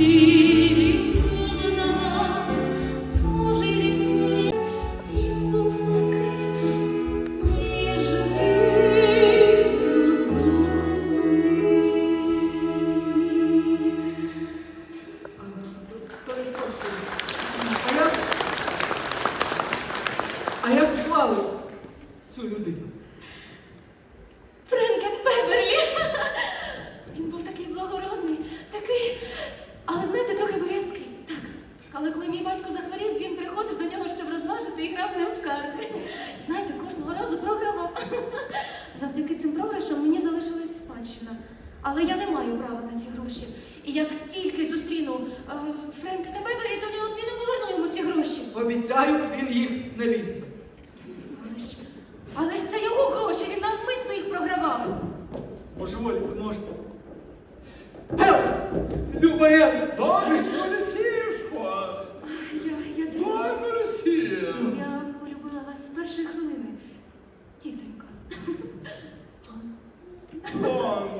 А як? А як звали цю людину? Але коли мій батько захворів, він приходив до нього, щоб розважити і грав з ним в карти. Знаєте, кожного разу програвав. Завдяки цим програшам мені залишилась спадщина. Але я не маю права на ці гроші. І як тільки зустріну е, Френкена Беберлі, то неодмінно поверну йому ці гроші. Обіцяю, він їх не візьме. Але ж, але ж це його гроші, він навмисно їх програвав. Божеволіти можна. Гел! Люба Гел! Донечко, Лисішко! 원